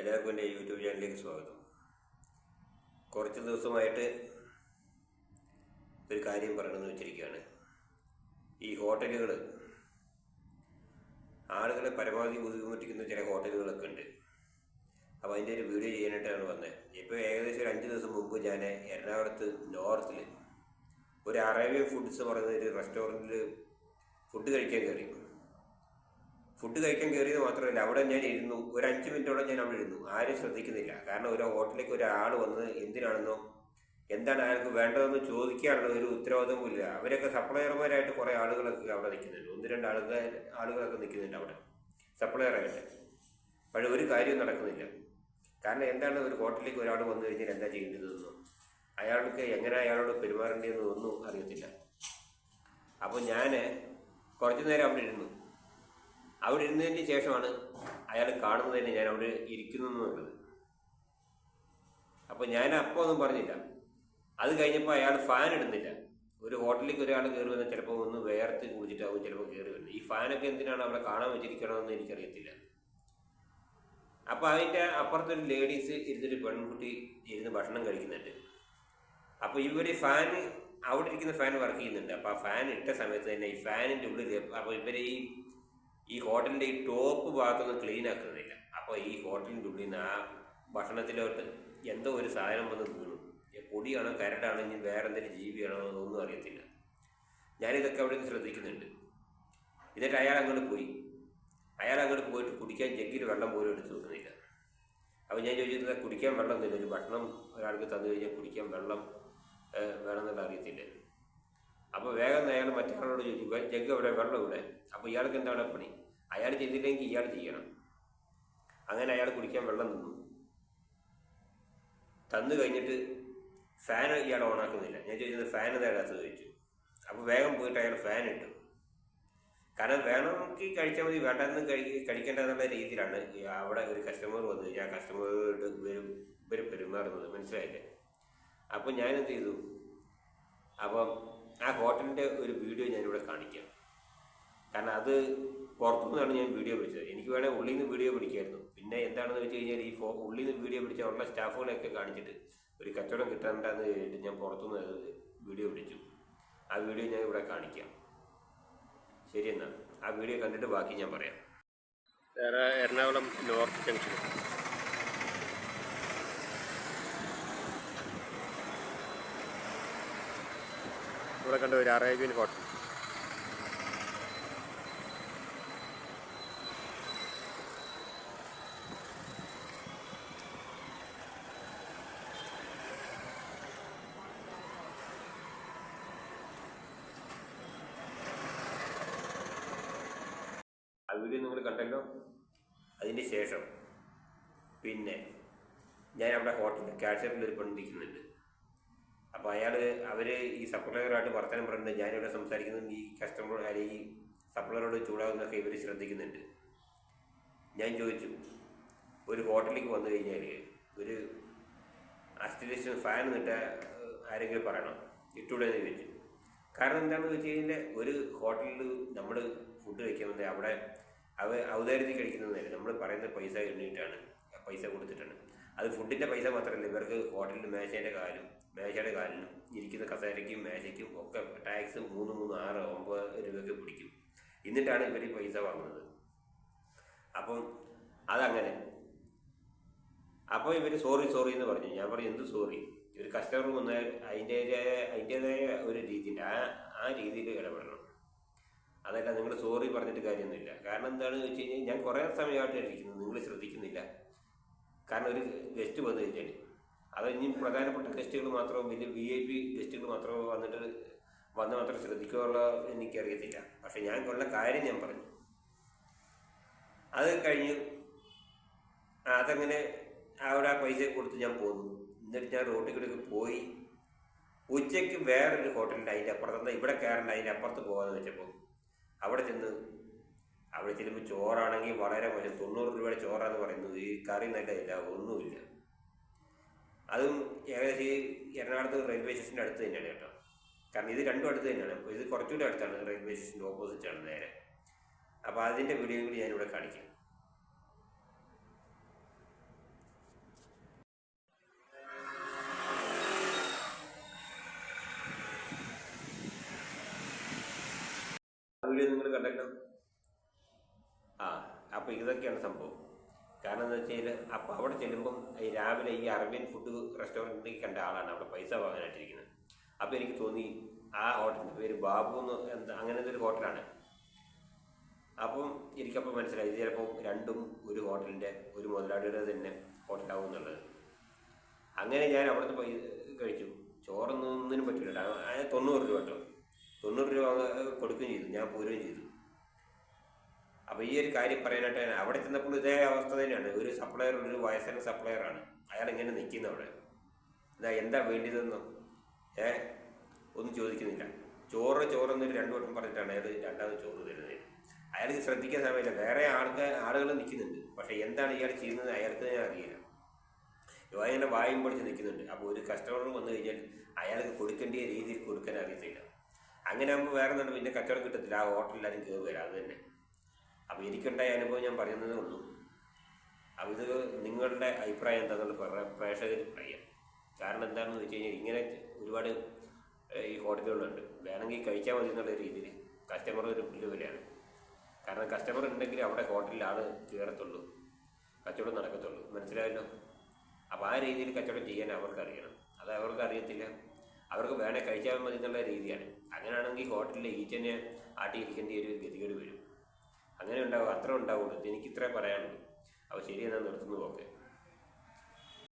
എല്ലാവർക്കും എന്റെ യൂട്യൂബ് ചാനലിലേക്ക് സ്വാഗതം. കുറച്ച് ദിവസമായിട്ട് ഒരു കാര്യം പറയണമെന്ന് വെച്ചിരിക്കുകയാണ്. ഈ ഹോട്ടലുകൾ ആളുകളെ പരമാവധി ബുദ്ധിമുട്ടിക്കുന്ന ചില ഹോട്ടലുകളൊക്കെ ഉണ്ട്. അപ്പോൾ അതിന്റെ ഒരു വീഡിയോ ചെയ്യാനായിട്ടാണ് വന്നത്. ഇപ്പോൾ ഏകദേശം ഒരു അഞ്ച് ദിവസം മുമ്പ് ഞാൻ എറണാകുളത്ത് നോർത്തിൽ ഒരു അറേബ്യൻ ഫുഡ്സ് പറയുന്ന ഒരു റെസ്റ്റോറന്റിൽ ഫുഡ് കഴിക്കാൻ കയറി. ഫുഡ് കഴിക്കാൻ കയറിയത് മാത്രമല്ല അവിടെ ഞാൻ ഇരുന്നു. ഒരു അഞ്ച് മിനിറ്റോളം ഞാൻ അവിടെ ഇരുന്നു. ആരും ശ്രദ്ധിക്കുന്നില്ല. കാരണം ഒരു ഹോട്ടലിലേക്ക് ഒരാൾ വന്ന് എന്തിനാണെന്നോ എന്താണ് അയാൾക്ക് വേണ്ടതെന്ന് ചോദിക്കാനുള്ള ഒരു ഉത്തരവാദിത്വം ഇല്ല. അവരൊക്കെ സപ്ലയർമാരായിട്ട് കുറേ ആളുകളൊക്കെ അവിടെ നിൽക്കുന്നുണ്ട്. ഒന്ന് രണ്ട് ആളുകൾ ആളുകളൊക്കെ നിൽക്കുന്നുണ്ട് അവിടെ. സപ്ലയറായിട്ട്. പക്ഷേ ഒരു കാര്യവും നടക്കുന്നില്ല. കാരണം എന്താണ് ഒരു ഹോട്ടലിലേക്ക് ഒരാൾ വന്നു കഴിഞ്ഞാൽ എന്താ ചെയ്യേണ്ടതെന്നോ? അയാൾക്ക് എങ്ങനെ അയാളോട് പെരുമാറേണ്ടതെന്നോ ഒന്നും അറിയത്തില്ല. അപ്പോൾ ഞാൻ കുറച്ചു നേരം അവിടെ ഇരുന്നു. അവിടെ ഇരുന്നതിന് ശേഷമാണ് അയാൾ കാണുന്നത് തന്നെ ഞാൻ അവിടെ ഇരിക്കുന്നു എന്നുള്ളത് അപ്പോൾ ഞാൻ അപ്പോൾ ഒന്നും പറഞ്ഞില്ല. അത് കഴിഞ്ഞപ്പോൾ അയാൾ ഫാൻ ഇടുന്നില്ല. ഒരു ഹോട്ടലിലേക്ക് ഒരാൾ കയറി വന്നാൽ ചിലപ്പോൾ ഒന്ന് വേർത്ത് കുളിച്ചിട്ടാവും ചിലപ്പോൾ കയറി വരുന്നത് ഈ ഫാനൊക്കെ എന്തിനാണ് അവിടെ കാണാൻ വെച്ചിരിക്കണമെന്ന് എനിക്കറിയത്തില്ല. അപ്പോൾ അതിന്റെ അപ്പുറത്തൊരു ലേഡീസ് ഇരുന്നൊരു പെൺകുട്ടി ഇരുന്ന് ഭക്ഷണം കഴിക്കുന്നുണ്ട്. അപ്പോൾ ഇവർ ഫാൻ അവിടെ ഇരിക്കുന്ന ഫാൻ വർക്ക് ചെയ്യുന്നുണ്ട്. അപ്പോൾ ആ ഫാൻ ഇട്ട സമയത്ത് തന്നെ ഈ ഫാനിന്റെ ഉള്ളിൽ അപ്പോൾ ഇവർ ഈ ഈ ഹോട്ടലിന്റെ ഈ ടോപ്പ് ഭാഗത്തൊന്നും ക്ലീൻ ആക്കുന്നില്ല. അപ്പോൾ ഈ ഹോട്ടലിന്റെ ഉള്ളിൽ നിന്ന് ആ ഭക്ഷണത്തിലോട്ട് എന്തോ ഒരു സാധനം വന്ന് വീണു. പൊടിയാണോ കരടാണോ ഇനി വേറെ എന്തെങ്കിലും ജീവിയാണോ എന്നൊന്നും അറിയത്തില്ല. ഞാനിതൊക്കെ അവിടെ നിന്ന് ശ്രദ്ധിക്കുന്നുണ്ട്. എന്നിട്ട് അയാൾ അങ്ങോട്ട് പോയി. അയാൾ അങ്ങോട്ട് പോയിട്ട് കുടിക്കാൻ ജഗ്ഗിൽ വെള്ളം പോലും എടുത്ത് വെക്കുന്നില്ല. അപ്പോൾ ഞാൻ ചോദിച്ചത് കുടിക്കാൻ വെള്ളം ഒന്നുമില്ല ഒരു ഭക്ഷണം ഒരാൾക്ക് തന്നു കഴിഞ്ഞാൽ കുടിക്കാൻ വെള്ളം വേണമെന്നുള്ള അറിയത്തില്ല. അപ്പോൾ വേഗം അയാൾ മറ്റൊരാളോട് ചോദിച്ചു ജഗ് അവിടെ വെള്ളം ഇവിടെ അപ്പോൾ ഇയാൾക്ക് എന്താണ് പണി? അയാൾ ചെയ്തില്ലെങ്കിൽ ഇയാൾ ചെയ്യണം. അങ്ങനെ അയാൾ കുടിക്കാൻ വെള്ളം നിന്നു തന്നു കഴിഞ്ഞിട്ട് ഫാൻ ഇയാൾ ഓണാക്കുന്നില്ല ഞാൻ ചോദിച്ചത് ഫാൻ നേടാത്ത ചോദിച്ചു. അപ്പോൾ വേഗം പോയിട്ട് അയാൾ ഫാൻ ഇട്ടു. കാരണം വേണമെങ്കിൽ കഴിച്ചാൽ മതി വേണ്ടെന്ന് കഴി കഴിക്കേണ്ടതെന്നുള്ള രീതിയിലാണ് അവിടെ ഒരു കസ്റ്റമർ വന്നു കഴിഞ്ഞാൽ ആ കസ്റ്റമറോട് ഇവർ ഇവർ പെരുമാറുന്നത്. മനസ്സിലായില്ലേ? അപ്പോൾ ഞാനെന്ത് ചെയ്തു? അപ്പം ആ ഹോട്ടലിന്റെ ഒരു വീഡിയോ ഞാനിവിടെ കാണിക്കാം. കാരണം അത് പുറത്തുനിന്നാണ് ഞാൻ വീഡിയോ പിടിച്ചത്. എനിക്ക് വേണേൽ ഉള്ളിൽ നിന്ന് വീഡിയോ പിടിക്കായിരുന്നു. പിന്നെ എന്താണെന്ന് വെച്ച് കഴിഞ്ഞാൽ ഈ ഫോ ഉള്ളിൽ നിന്ന് വീഡിയോ പിടിച്ച ഉള്ള സ്റ്റാഫുകളെയൊക്കെ കാണിച്ചിട്ട് ഒരു കച്ചവടം കിട്ടാനുണ്ടെന്ന് കഴിഞ്ഞിട്ട് ഞാൻ പുറത്തുനിന്ന് വീഡിയോ പിടിച്ചു. ആ വീഡിയോ ഞാൻ ഇവിടെ കാണിക്കാം. ശരി എന്നാൽ ആ വീഡിയോ കണ്ടിട്ട് ബാക്കി ഞാൻ പറയാം. വേറെ എറണാകുളം നോർത്ത് ജംഗ്ഷൻ ഇവിടെ കണ്ട ഒരു അറേബ്യൻ ഹോട്ടൽ. ആ വീഡിയോ നിങ്ങൾ കണ്ടല്ലോ. അതിന്റെ ശേഷം പിന്നെ ഞാൻ അവിടെ ഹോട്ടലിൽ കാഷ്യറിൽ ഒരു പെണ്ണിരിക്കുന്നുണ്ട് അപ്പോൾ അയാൾ അവർ ഈ സപ്ലയറായിട്ട് വർത്തമാനം പറയുന്നത് ഞാനിവിടെ സംസാരിക്കുന്നത് ഈ കസ്റ്റമർ അല്ലെങ്കിൽ സപ്ലയറോട് ചൂടാകുന്നൊക്കെ ഇവർ ശ്രദ്ധിക്കുന്നുണ്ട്. ഞാൻ ചോദിച്ചു ഒരു ഹോട്ടലിലേക്ക് വന്നു കഴിഞ്ഞാൽ ഒരു അസ്റ്റിലേഷൻ ഫാൻ നിട്ട ആരെങ്കിലും പറയണം? ഇട്ടൂടെ എന്ന് ചോദിച്ചു. കാരണം എന്താണെന്ന് വെച്ച് കഴിഞ്ഞാൽ ഒരു ഹോട്ടലിൽ നമ്മൾ ഫുഡ് കഴിക്കുന്നത് അവിടെ അവ ഔദാര്യത്തിൽ കഴിക്കുന്നതല്ല നമ്മൾ പറയുന്ന പൈസ എണ്ണിയിട്ടാണ് പൈസ കൊടുത്തിട്ടാണ്. അത് ഫുഡിന്റെ പൈസ മാത്രമല്ല ഇവർക്ക് ഹോട്ടലിൽ മേശേന്റെ കാലും മേശയുടെ കാലിനും ഇരിക്കുന്ന കസേരയ്ക്കും മേശയ്ക്കും ഒക്കെ ടാക്സ് മൂന്ന് മൂന്ന് ആറ് ഒമ്പത് രൂപയൊക്കെ പിടിക്കും. എന്നിട്ടാണ് ഇവർ പൈസ വാങ്ങുന്നത്. അപ്പം അതങ്ങനെ. അപ്പോൾ ഇവർ സോറി സോറി എന്ന് പറഞ്ഞു. ഞാൻ പറഞ്ഞു എന്ത് സോറി ഇവർ കസ്റ്റമർ വന്നാൽ അതിന്റെതായ അതിന്റെതായ ഒരു രീതിയുണ്ട് ആ ആ രീതിയിൽ ഇടപെടണം. അതല്ല നിങ്ങൾ സോറി പറഞ്ഞിട്ട് കാര്യമൊന്നുമില്ല. കാരണം എന്താണെന്ന് വെച്ച് കഴിഞ്ഞാൽ ഞാൻ കുറേ സമയമായിട്ട് ഇരിക്കുന്നു നിങ്ങൾ ശ്രദ്ധിക്കുന്നില്ല. കാരണം ഒരു ഗസ്റ്റ് വന്നു കഴിഞ്ഞാൽ അത് ഇനി പ്രധാനപ്പെട്ട ഗസ്റ്റുകൾ മാത്രമോ വലിയ വി ഐ പി ഗസ്റ്റുകൾ മാത്രമോ വന്നിട്ട് വന്ന് മാത്രം ശ്രദ്ധിക്കുകയുള്ള എനിക്കറിയത്തില്ല. പക്ഷെ ഞാൻ കൊള്ള കാര്യം ഞാൻ പറഞ്ഞു. അത് കഴിഞ്ഞ് അതങ്ങനെ അവിടെ ആ പൈസ കൊടുത്ത് ഞാൻ പോന്നു. എന്നിട്ട് ഞാൻ റോട്ടിൽ കൂടെ പോയി. ഉച്ചയ്ക്ക് വേറൊരു ഹോട്ടലിന്റെ അതിന്റെ അപ്പുറത്ത്. ഇവിടെ കയറേണ്ട. അതിന്റെ അപ്പുറത്ത് പോകാമെന്ന് വെച്ചപ്പോൾ അവിടെ ചെന്ന് അവിടെ ചെല്ലുമ്പോൾ ചോറാണെങ്കിൽ വളരെ മോശം തൊണ്ണൂറ് രൂപയുടെ ചോറാന്ന് പറയുന്നു ഈ കറി നല്ലതില്ല ഒന്നുമില്ല. അതും ഏകദേശം ഈ എറണാകുളത്ത് റെയിൽവേ സ്റ്റേഷന്റെ അടുത്ത് തന്നെയാണ് കേട്ടോ. കാരണം ഇത് രണ്ടും അടുത്ത് തന്നെയാണ്. ഇത് കുറച്ചുകൂടി അടുത്താണ് റെയിൽവേ സ്റ്റേഷന്റെ ഓപ്പോസിറ്റാണ് നേരെ. അപ്പോൾ അതിന്റെ വീഡിയോയും കൂടി ഞാനിവിടെ കാണിക്കാം. വീഡിയോ നിങ്ങൾ കണ്ടേക്കണം. അപ്പോൾ ഇതൊക്കെയാണ് സംഭവം. കാരണം എന്താ വെച്ചാൽ അപ്പോൾ അവിടെ ചെല്ലുമ്പം ഈ രാവിലെ ഈ അറേബ്യൻ ഫുഡ് റെസ്റ്റോറന്റിൽ കണ്ട ആളാണ് അവിടെ പൈസ വാങ്ങാനായിട്ടിരിക്കുന്നത്. അപ്പോൾ എനിക്ക് തോന്നി ആ ഹോട്ടലിന്റെ പേര് ബാബു എന്ന് എന്താ അങ്ങനത്തെ ഒരു ഹോട്ടലാണ് അപ്പം എനിക്കപ്പോൾ മനസ്സിലായി ചിലപ്പോൾ രണ്ടും ഒരു ഹോട്ടലിന്റെ ഒരു മുതലാളിയുടെ തന്നെ ഹോട്ടലാവും എന്നുള്ളത്. അങ്ങനെ ഞാൻ അവിടുത്തെ പോയി കഴിച്ചു. ചോറൊന്നും ഒന്നിനും പറ്റില്ല തൊണ്ണൂറ് രൂപ കേട്ടോ. തൊണ്ണൂറ് രൂപ കൊടുക്കുകയും ചെയ്തു. ഞാൻ പോരുകയും ചെയ്തു. അപ്പോൾ ഈ ഒരു കാര്യം പറയാനായിട്ട് ഞാൻ അവിടെ ചെന്നപ്പോൾ ഇതേ അവസ്ഥ തന്നെയാണ്. ഒരു സപ്ലയർ ഒരു വയസ്സൻ ആണ്. അയാൾ ഇങ്ങനെ നിൽക്കുന്ന അവിടെ. എന്താ എന്താ വേണ്ടിയതെന്നോ ഏ? ഒന്നും ചോദിക്കുന്നില്ല. ചോറ് ചോറെന്നൊരു രണ്ടു വട്ടം പറഞ്ഞിട്ടാണ് അയാൾ രണ്ടാമത് ചോറ് തരുന്നത്. അയാൾക്ക് ശ്രദ്ധിക്കാൻ സമയമില്ല. വേറെ ആൾക്കാർ ആളുകൾ നിൽക്കുന്നുണ്ട്. പക്ഷേ എന്താണ് ഇയാൾ ചെയ്യുന്നത് അയാൾക്ക് തന്നെ അറിയില്ല. ഇങ്ങനെ വായും പൊടിച്ച് നിൽക്കുന്നുണ്ട്. അപ്പോൾ ഒരു കസ്റ്റമർ വന്നു കഴിഞ്ഞാൽ അയാൾക്ക് കൊടുക്കേണ്ട രീതിയിൽ കൊടുക്കാൻ അറിയത്തില്ല. അങ്ങനെ ആകുമ്പോൾ വേറെ എന്താണ്? പിന്നെ കച്ചവടം കിട്ടത്തില്ല. ആ ഹോട്ടലിലാരും കയറി വരാം അത് തന്നെ. അപ്പോൾ എനിക്കുണ്ടായ അനുഭവം ഞാൻ പറയുന്നതേ ഉള്ളൂ. അപ്പോൾ ഇത് നിങ്ങളുടെ അഭിപ്രായം എന്താണെന്ന് പറ പ്രേക്ഷകർ പറയാം കാരണം എന്താണെന്ന് വെച്ച് കഴിഞ്ഞാൽ ഇങ്ങനെ ഒരുപാട് ഈ ഹോട്ടലുകളുണ്ട്. വേണമെങ്കിൽ കഴിച്ചാൽ മതി എന്നുള്ള രീതിയിൽ കസ്റ്റമർ ഒരു പുല്ല് വിലയാണ്. കാരണം കസ്റ്റമർ ഉണ്ടെങ്കിൽ അവിടെ ഹോട്ടലിൽ ആൾ കയറത്തുള്ളൂ. കച്ചവടം നടക്കത്തുള്ളൂ. മനസ്സിലായല്ലോ? അപ്പോൾ ആ രീതിയിൽ കച്ചവടം ചെയ്യാൻ അവർക്കറിയണം. അത് അവർക്ക് അറിയത്തില്ല അവർക്ക് വേണേൽ കഴിച്ചാൽ മതി എന്നുള്ള രീതിയാണ്. അങ്ങനെയാണെങ്കിൽ ഹോട്ടലിൽ ഈച്ചനെ ആട്ടിയിരിക്കേണ്ട ഒരു ഗതികേട് വരും. അങ്ങനെ ഉണ്ടാവും അത്ര ഉണ്ടാവുള്ളൂ എനിക്ക് ഇത്രേ പറയാനുള്ളൂ. അപ്പോൾ ശരി എന്നാൽ നിർത്തുന്നു ഓക്കെ.